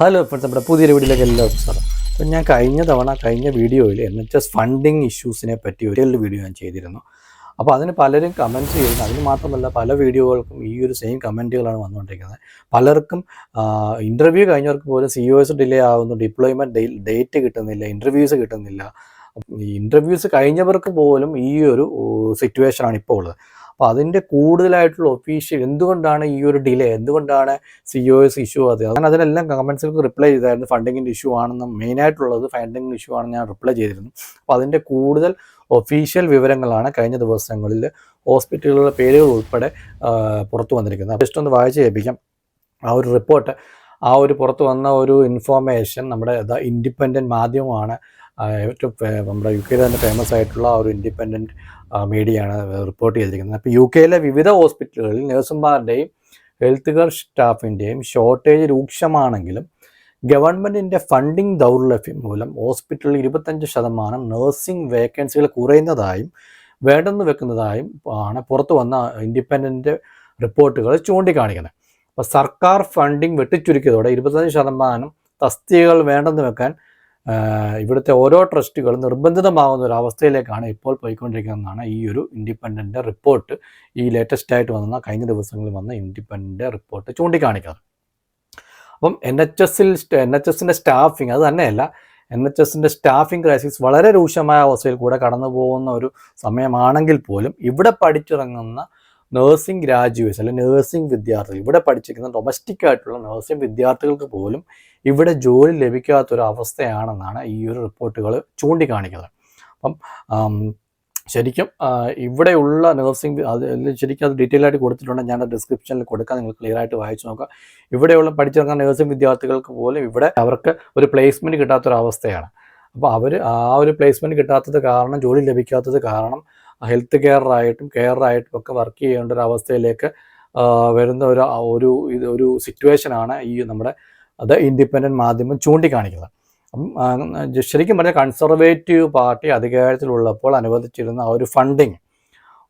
Hello friends നമ്മുടെ പുതിയൊരു വീഡിയോയിലേക്ക് എല്ലാവർക്കും സ്വാഗതം. അപ്പം ഞാൻ കഴിഞ്ഞ തവണ കഴിഞ്ഞ വീഡിയോയിൽ എൻ എച്ച് എസ് ഫണ്ടിങ് ഇഷ്യൂസിനെ പറ്റി ഒരു വീഡിയോ ഞാൻ ചെയ്തിരുന്നു. അപ്പോൾ അതിന് പലരും കമന്റ്സ് ചെയ്യുന്നു. അതിന് മാത്രമല്ല പല വീഡിയോകൾക്കും ഈ ഒരു സെയിം കമന്റുകളാണ് വന്നുകൊണ്ടിരിക്കുന്നത്. പലർക്കും ഇന്റർവ്യൂ കഴിഞ്ഞവർക്ക് പോലും സി ഒ എസ് ഡിലേ ആവുന്നു ഡിപ്ലോയ്മെന്റ് ഡേറ്റ് കിട്ടുന്നില്ല ഇന്റർവ്യൂസ് കിട്ടുന്നില്ല. ഇന്റർവ്യൂസ് കഴിഞ്ഞവർക്ക് പോലും ഈ ഒരു സിറ്റുവേഷനാണ് ഇപ്പോൾ ഉള്ളത്. അപ്പോൾ അതിന്റെ കൂടുതലായിട്ടുള്ള ഒഫീഷ്യൽ എന്തുകൊണ്ടാണ് ഈ ഒരു ഡിലേ എന്തുകൊണ്ടാണ് സി ഒ എസ് ഇഷ്യൂ അത്? ഞാൻ അതിനെല്ലാം കമൻസിലേക്ക് റിപ്ലൈ ചെയ്തായിരുന്നു. ഫണ്ടിങ്ങിന്റെ ഇഷ്യൂ ആണെന്ന് മെയിനായിട്ടുള്ളത് ഫണ്ടിങ്ങിന്റെ ഇഷ്യൂ ആണെന്ന് ഞാൻ റിപ്ലൈ ചെയ്തിരുന്നു. അപ്പോൾ അതിന്റെ കൂടുതൽ ഒഫീഷ്യൽ വിവരങ്ങളാണ് കഴിഞ്ഞ ദിവസങ്ങളിൽ ഹോസ്പിറ്റലുകളുടെ പേരുകൾ ഉൾപ്പെടെ പുറത്തു വന്നിരിക്കുന്നത്. ജസ്റ്റ് ഒന്ന് വായിച്ച് കേൾപ്പിക്കാം. ആ ഒരു റിപ്പോർട്ട് ആ ഒരു പുറത്തു വന്ന ഒരു ഇൻഫോർമേഷൻ നമ്മുടെ ദ ഇൻഡിപെൻഡന്റ് മാധ്യമമാണ് ഏറ്റവും നമ്മുടെ യു കെയിലെ തന്നെ ഫേമസ് ആയിട്ടുള്ള ഒരു ഇൻഡിപെൻഡന്റ് മീഡിയയാണ് റിപ്പോർട്ട് ചെയ്തിരിക്കുന്നത്. അപ്പോൾ യു കെയിലെ വിവിധ ഹോസ്പിറ്റലുകളിൽ നഴ്സുമാരുടെയും ഹെൽത്ത് കെയർ സ്റ്റാഫിന്റെയും ഷോർട്ടേജ് രൂക്ഷമാണെങ്കിലും ഗവൺമെന്റിന്റെ ഫണ്ടിങ് ദൗർലഭ്യം മൂലം ഹോസ്പിറ്റലിൽ ഇരുപത്തഞ്ച് ശതമാനം നഴ്സിംഗ് വേക്കൻസികൾ കുറയുന്നതായും വേണ്ടെന്ന് വെക്കുന്നതായും ആണ് പുറത്തു വന്ന ഇൻഡിപെൻഡന്റ് റിപ്പോർട്ടുകൾ ചൂണ്ടിക്കാണിക്കുന്നത്. അപ്പോൾ സർക്കാർ ഫണ്ടിങ് വെട്ടിച്ചുരുക്കിയതോടെ ഇരുപത്തഞ്ച് ശതമാനം തസ്തികകൾ വേണ്ടെന്ന് വെക്കാൻ ഇവിടുത്തെ ഓരോ ട്രസ്റ്റുകളും നിർബന്ധിതമാകുന്ന ഒരു അവസ്ഥയിലേക്കാണ് ഇപ്പോൾ പോയിക്കൊണ്ടിരിക്കുന്നതെന്നാണ് ഈ ഒരു ഇൻഡിപെൻഡന്റ് റിപ്പോർട്ട്. ഈ ലേറ്റസ്റ്റ് ആയിട്ട് വന്ന കഴിഞ്ഞ ദിവസങ്ങളിൽ വന്ന ഇൻഡിപെൻഡന്റ് റിപ്പോർട്ട് ചൂണ്ടിക്കാണിക്കുന്നത്. അപ്പം എൻ എച്ച് എസിൽ എൻ എച്ച് എസിന്റെ സ്റ്റാഫിങ് അത് തന്നെയല്ല എൻ എച്ച് എസിന്റെ സ്റ്റാഫിംഗ് ക്രൈസിസ് വളരെ രൂക്ഷമായ അവസ്ഥയിൽ കൂടെ കടന്നു പോകുന്ന ഒരു സമയമാണെങ്കിൽ പോലും ഇവിടെ പഠിച്ചിറങ്ങുന്ന നേഴ്സിംഗ് ഗ്രാജുവേറ്റ്സ് അല്ലെങ്കിൽ നേഴ്സിംഗ് വിദ്യാർത്ഥികൾ. ഇവിടെ പഠിച്ചിരിക്കുന്ന ഡൊമസ്റ്റിക് ആയിട്ടുള്ള നേഴ്സിംഗ് വിദ്യാർത്ഥികൾക്ക് പോലും ഇവിടെ ജോലി ലഭിക്കാത്തൊരു അവസ്ഥയാണെന്നാണ് ഈ ഒരു റിപ്പോർട്ടുകൾ ചൂണ്ടിക്കാണിക്കുന്നത്. അപ്പം ശരിക്കും ഇവിടെയുള്ള നഴ്സിംഗ് അത് ശരിക്കും അത് ഡീറ്റെയിൽ ആയിട്ട് കൊടുത്തിട്ടുണ്ട്. ഞാൻ ഡിസ്ക്രിപ്ഷനിൽ കൊടുക്കാം. നിങ്ങൾ ക്ലിയർ ആയിട്ട് വായിച്ചു നോക്കാം. ഇവിടെയുള്ള പഠിച്ചിറങ്ങുന്ന നഴ്സിംഗ് വിദ്യാർത്ഥികൾക്ക് പോലും ഇവിടെ അവർക്ക് ഒരു പ്ലേസ്മെന്റ് കിട്ടാത്തൊരവസ്ഥയാണ്. അപ്പോൾ അവർ ആ ഒരു പ്ലേസ്മെന്റ് കിട്ടാത്തത് കാരണം ജോലി ലഭിക്കാത്തത് കാരണം ഹെൽത്ത് കെയറായിട്ടും കെയറായിട്ടും ഒക്കെ വർക്ക് ചെയ്യേണ്ട ഒരു അവസ്ഥയിലേക്ക് വരുന്ന ഒരു ഒരു ഇത് ഒരു സിറ്റുവേഷനാണ് ഈ നമ്മുടെ അത് ഇൻഡിപെൻഡന്റ് മാധ്യമം ചൂണ്ടിക്കാണിക്കുന്നത്. അപ്പം ശരിക്കും പറഞ്ഞാൽ കൺസർവേറ്റീവ് പാർട്ടി അധികാരത്തിലുള്ളപ്പോൾ അനുവദിച്ചിരുന്ന ആ ഒരു ഫണ്ടിങ്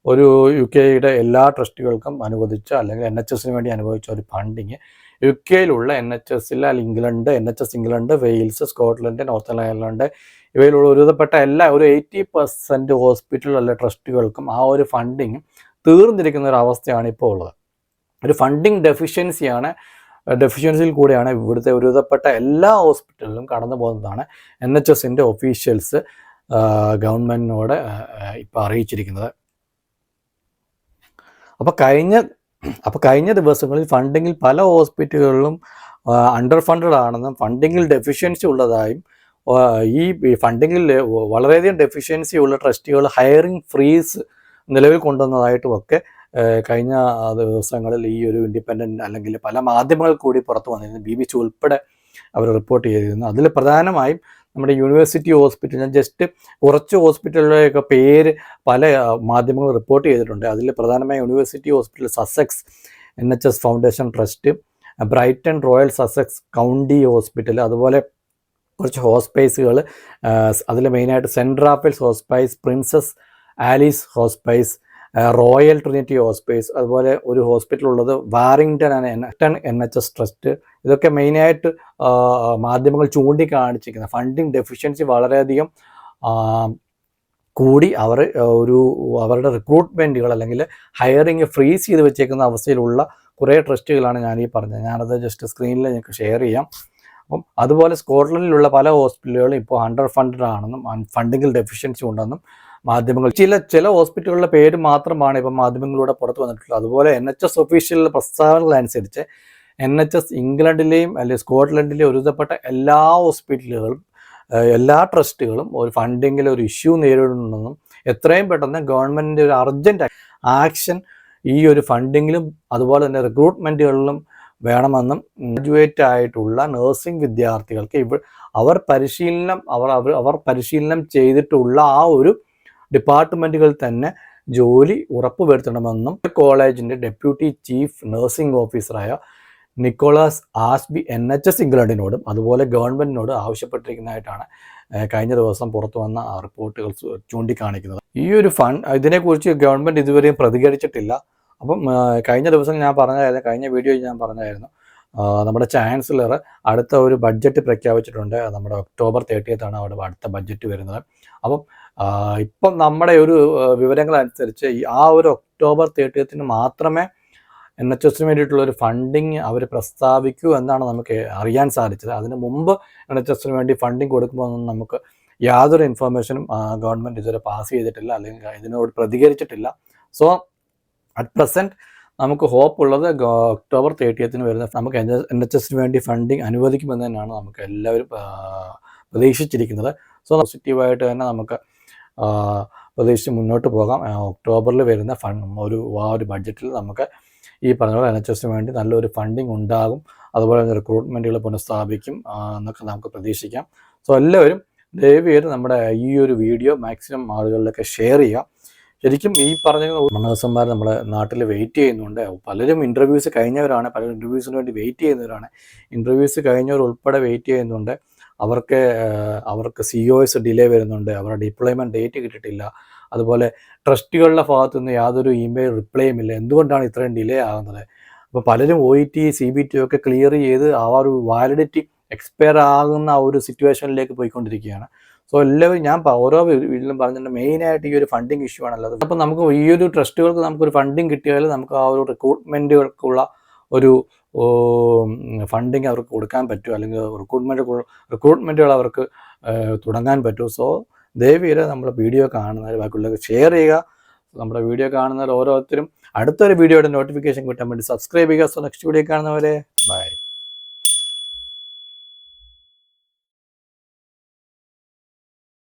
ഒരു യു കെയുടെ എല്ലാ ട്രസ്റ്റുകൾക്കും അനുവദിച്ച അല്ലെങ്കിൽ എൻ എച്ച് എസിന് വേണ്ടി അനുവദിച്ച ഒരു ഫണ്ടിങ് യു കെയിലുള്ള എൻ എച്ച് എസിൽ അല്ലെങ്കിൽ England N H S England Wales Scotland Northern Ireland ഇവയിലുള്ള ഒരുവിധപ്പെട്ട എല്ലാ ഒരു എയ്റ്റി പെർസെന്റ് ഹോസ്പിറ്റലുള്ള ട്രസ്റ്റുകൾക്കും ആ ഒരു ഫണ്ടിങ് തീർന്നിരിക്കുന്ന ഒരു അവസ്ഥയാണ് ഇപ്പോൾ ഉള്ളത്. ഒരു ഫണ്ടിങ് ഡെഫിഷ്യൻസിയാണ് ഡെഫിഷ്യൻസിയിൽ കൂടെയാണ് ഇവിടുത്തെ ഒരുവിധപ്പെട്ട എല്ലാ ഹോസ്പിറ്റലിലും കടന്നു പോകുന്നതാണ് എൻ എച്ച് എസിന്റെ ഒഫീഷ്യൽസ് ഗവൺമെന്റിനോട് ഇപ്പോൾ അറിയിച്ചിരിക്കുന്നത്. അപ്പോൾ കഴിഞ്ഞ അപ്പോൾ കഴിഞ്ഞ ദിവസങ്ങളിൽ ഫണ്ടിങ്ങിൽ പല ഹോസ്പിറ്റലുകളിലും അണ്ടർ ഫണ്ടഡ് ആണെന്നും ഫണ്ടിങ്ങിൽ ഡെഫിഷ്യൻസി ഉള്ളതായും ഈ ഫണ്ടിങ്ങിൽ വളരെയധികം ഡെഫിഷ്യൻസി ഉള്ള ട്രസ്റ്റികൾ ഹയറിംഗ് ഫ്രീസ് നിലവിൽ കൊണ്ടുവന്നതായിട്ടും ഒക്കെ കഴിഞ്ഞ ദിവസങ്ങളിൽ ഈ ഒരു ഇൻഡിപെൻഡന്റ് അല്ലെങ്കിൽ പല മാധ്യമങ്ങൾ കൂടി പുറത്തു വന്നിരുന്നു. ബി ബി സി ഉൾപ്പെടെ അവർ റിപ്പോർട്ട് ചെയ്തിരുന്നു. അതിൽ പ്രധാനമായും നമ്മുടെ യൂണിവേഴ്സിറ്റി ഹോസ്പിറ്റൽ ഞാൻ ജസ്റ്റ് കുറച്ച് ഹോസ്പിറ്റലുകളുടെയൊക്കെ പേര് പല മാധ്യമങ്ങളും റിപ്പോർട്ട് ചെയ്തിട്ടുണ്ട്. അതിൽ പ്രധാനമായും university hospital Sussex N H S foundation trust Brighton royal Sussex county hospital അതുപോലെ കുറച്ച് ഹോസ്പൈസുകൾ അതിൽ മെയിനായിട്ട് saint Raphael's hospice princess Alice hospice royal trinity hospice അതുപോലെ ഒരു ഹോസ്പിറ്റൽ ഉള്ളത് Warrington and N N H S trust ഇതൊക്കെ മെയിനായിട്ട് മാധ്യമങ്ങൾ ചൂണ്ടിക്കാണിച്ചിരിക്കുന്നത്. ഫണ്ടിങ് ഡെഫിഷ്യൻസി വളരെയധികം കൂടി അവർ ഒരു അവരുടെ റിക്രൂട്ട്മെന്റുകൾ അല്ലെങ്കിൽ ഹയറിങ് ഫ്രീസ് ചെയ്ത് വെച്ചേക്കുന്ന അവസ്ഥയിലുള്ള കുറേ ട്രസ്റ്റുകളാണ് ഞാൻ ഈ പറഞ്ഞത്. ഞാനത് ജസ്റ്റ് സ്ക്രീനിൽ ഞങ്ങൾക്ക് ഷെയർ ചെയ്യാം. അപ്പം അതുപോലെ സ്കോട്ട്ലൻഡിലുള്ള പല ഹോസ്പിറ്റലുകളും ഇപ്പോൾ അണ്ടർ ഫണ്ടഡ് ആണെന്നും ഫണ്ടിങ്ങിൽ ഡെഫിഷ്യൻസി ഉണ്ടെന്നും മാധ്യമങ്ങൾ. ചില ചില ഹോസ്പിറ്റലുകളുടെ പേര് മാത്രമാണ് ഇപ്പം മാധ്യമങ്ങളിലൂടെ പുറത്തു വന്നിട്ടുള്ളത്. അതുപോലെ എൻ എച്ച് എസ് ഒഫീഷ്യൽ പ്രസ്താവനകൾ അനുസരിച്ച് എൻ എച്ച് എസ് ഇംഗ്ലണ്ടിലെയും അല്ലെങ്കിൽ സ്കോട്ട്ലൻഡിലെയും ഒരുവിധപ്പെട്ട എല്ലാ ഹോസ്പിറ്റലുകളും എല്ലാ ട്രസ്റ്റുകളും ഒരു ഫണ്ടിങ്ങിൽ ഒരു ഇഷ്യൂ നേരിടുന്നുണ്ടെന്നും എത്രയും പെട്ടെന്ന് ഗവൺമെന്റിന്റെ ഒരു അർജന്റ് ആക്ഷൻ ഈ ഒരു ഫണ്ടിങ്ങിലും അതുപോലെ തന്നെ റിക്രൂട്ട്മെന്റുകളിലും വേണമെന്നും ഗ്രാജുവേറ്റ് ആയിട്ടുള്ള നഴ്സിംഗ് വിദ്യാർത്ഥികൾക്ക് ഇവ അവർ പരിശീലനം അവർ അവർ പരിശീലനം ചെയ്തിട്ടുള്ള ആ ഒരു ഡിപ്പാർട്ട്മെന്റുകളിൽ തന്നെ ജോലി ഉറപ്പുവരുത്തണമെന്നും കോളേജിന്റെ ഡെപ്യൂട്ടി ചീഫ് നഴ്സിംഗ് ഓഫീസറായ Nicholas Asby N H S ഇംഗ്ലണ്ടിനോടും അതുപോലെ ഗവൺമെന്റിനോട് ആവശ്യപ്പെട്ടിരിക്കുന്നതായിട്ടാണ് കഴിഞ്ഞ ദിവസം പുറത്തു വന്ന റിപ്പോർട്ടുകൾ ചൂണ്ടിക്കാണിക്കുന്നത്. ഈ ഒരു ഫണ്ട് ഇതിനെക്കുറിച്ച് ഗവൺമെന്റ് ഇതുവരെയും പ്രതികരിച്ചിട്ടില്ല. അപ്പം കഴിഞ്ഞ ദിവസം ഞാൻ പറഞ്ഞായിരുന്നു കഴിഞ്ഞ വീഡിയോയിൽ ഞാൻ പറഞ്ഞായിരുന്നു നമ്മുടെ ചാൻസലർ അടുത്ത ഒരു ബഡ്ജറ്റ് പ്രഖ്യാപിച്ചിട്ടുണ്ട്. നമ്മുടെ ഒക്ടോബർ തേർട്ടിയത്താണ് അവിടെ അടുത്ത ബഡ്ജറ്റ് വരുന്നത്. അപ്പം ഇപ്പം നമ്മുടെ ഒരു വിവരങ്ങൾ അനുസരിച്ച് ആ ഒരു ഒക്ടോബർ തേർട്ടിയത്തിന് മാത്രമേ എൻ എച്ച് എസിന് വേണ്ടിയിട്ടുള്ള ഒരു ഫണ്ടിങ് അവർ പ്രസ്താവിക്കൂ എന്നാണ് നമുക്ക് അറിയാൻ സാധിച്ചത്. അതിന് മുമ്പ് എൻ എച്ച് എസിന് വേണ്ടി ഫണ്ടിങ് കൊടുക്കുമ്പോൾ ഒന്നും നമുക്ക് യാതൊരു ഇൻഫർമേഷനും ഗവൺമെന്റ് ഇതുവരെ പാസ് ചെയ്തിട്ടില്ല അല്ലെങ്കിൽ ഇതിനോട് പ്രതികരിച്ചിട്ടില്ല. സോ അറ്റ് പ്രസന്റ് നമുക്ക് ഹോപ്പ് ഉള്ളത് ഒക്ടോബർ തേർട്ടിയത്തിന് വരുന്ന നമുക്ക് എൻ എച്ച് എസിന് വേണ്ടി ഫണ്ടിങ് അനുവദിക്കുമെന്ന് തന്നെയാണ് നമുക്ക് എല്ലാവരും പ്രതീക്ഷിച്ചിരിക്കുന്നത്. സോ പോസിറ്റീവായിട്ട് തന്നെ നമുക്ക് പ്രതീക്ഷിച്ച് മുന്നോട്ട് പോകാം. ഒക്ടോബറിൽ വരുന്ന ഫണ്ട് ഒരു ആ ഒരു ബഡ്ജറ്റിൽ നമുക്ക് ഈ പറഞ്ഞ പോലെ എൻ എച്ച് എസിന് വേണ്ടി നല്ലൊരു ഫണ്ടിങ് ഉണ്ടാകും. അതുപോലെ തന്നെ റിക്രൂട്ട്മെന്റുകൾ പുനഃസ്ഥാപിക്കും എന്നൊക്കെ നമുക്ക് പ്രതീക്ഷിക്കാം. സോ എല്ലാവരും ദയവ് ചെയ്ത് നമ്മുടെ ഈ ഒരു വീഡിയോ മാക്സിമം ആളുകളിലൊക്കെ ഷെയർ ചെയ്യുക. ശരിക്കും ഈ പറഞ്ഞ മണ്ണകസന്മാർ നമ്മുടെ നാട്ടിൽ വെയിറ്റ് ചെയ്യുന്നുണ്ട്. പലരും ഇന്റർവ്യൂസ് കഴിഞ്ഞവരാണ് പലരും ഇന്റർവ്യൂസിന് വേണ്ടി വെയിറ്റ് ചെയ്യുന്നവരാണ്. ഇന്റർവ്യൂസ് കഴിഞ്ഞവർ ഉൾപ്പെടെ വെയിറ്റ് ചെയ്യുന്നുണ്ട്. അവർക്ക് അവർക്ക് സി ഒ എസ് ഡിലേ വരുന്നുണ്ട്. അവരുടെ ഡിപ്ലോയ്മെന്റ് ഡേറ്റ് കിട്ടിയിട്ടില്ല. അതുപോലെ ട്രസ്റ്റുകളുടെ ഭാഗത്തുനിന്ന് യാതൊരു ഇമെയിൽ റിപ്ലൈയും ഇല്ല. എന്തുകൊണ്ടാണ് ഇത്രയും ഡിലേ ആകുന്നത്? അപ്പോൾ പലരും O E T C B T ഒക്കെ ക്ലിയർ ചെയ്ത് ആ ഒരു വാലിഡിറ്റി എക്സ്പയർ ആകുന്ന ആ ഒരു സിറ്റുവേഷനിലേക്ക് പോയിക്കൊണ്ടിരിക്കുകയാണ്. സോ എല്ലാവരും ഞാൻ ഓരോ വീട്ടിലും പറഞ്ഞിട്ടുണ്ട് മെയിനായിട്ട് ഈ ഒരു ഫണ്ടിങ് ഇഷ്യൂ ആണല്ലോ. അപ്പോൾ നമുക്ക് ഈ ഒരു ട്രസ്റ്റുകൾക്ക് നമുക്കൊരു ഫണ്ടിങ് കിട്ടിയാൽ നമുക്ക് ആ ഒരു റിക്രൂട്ട്മെന്റുകൾക്കുള്ള ഒരു ഫണ്ടിങ് അവർക്ക് കൊടുക്കാൻ പറ്റുമോ അല്ലെങ്കിൽ റിക്രൂട്ട്മെന്റ് റിക്രൂട്ട്മെന്റുകൾ അവർക്ക് തുടങ്ങാൻ പറ്റുമോ സോ ദയവീരെ നമ്മുടെ വീഡിയോ കാണുന്നവർ ബാക്കിയുള്ളവർക്ക് ഷെയർ ചെയ്യുക. നമ്മുടെ വീഡിയോ കാണുന്നവർ ഓരോരുത്തരും അടുത്തൊരു വീഡിയോയുടെ നോട്ടിഫിക്കേഷൻ കിട്ടാൻ വേണ്ടി സബ്സ്ക്രൈബ് ചെയ്യുക. സോ നെക്സ്റ്റ് വീഡിയോ കാണുന്നവരെ ബൈ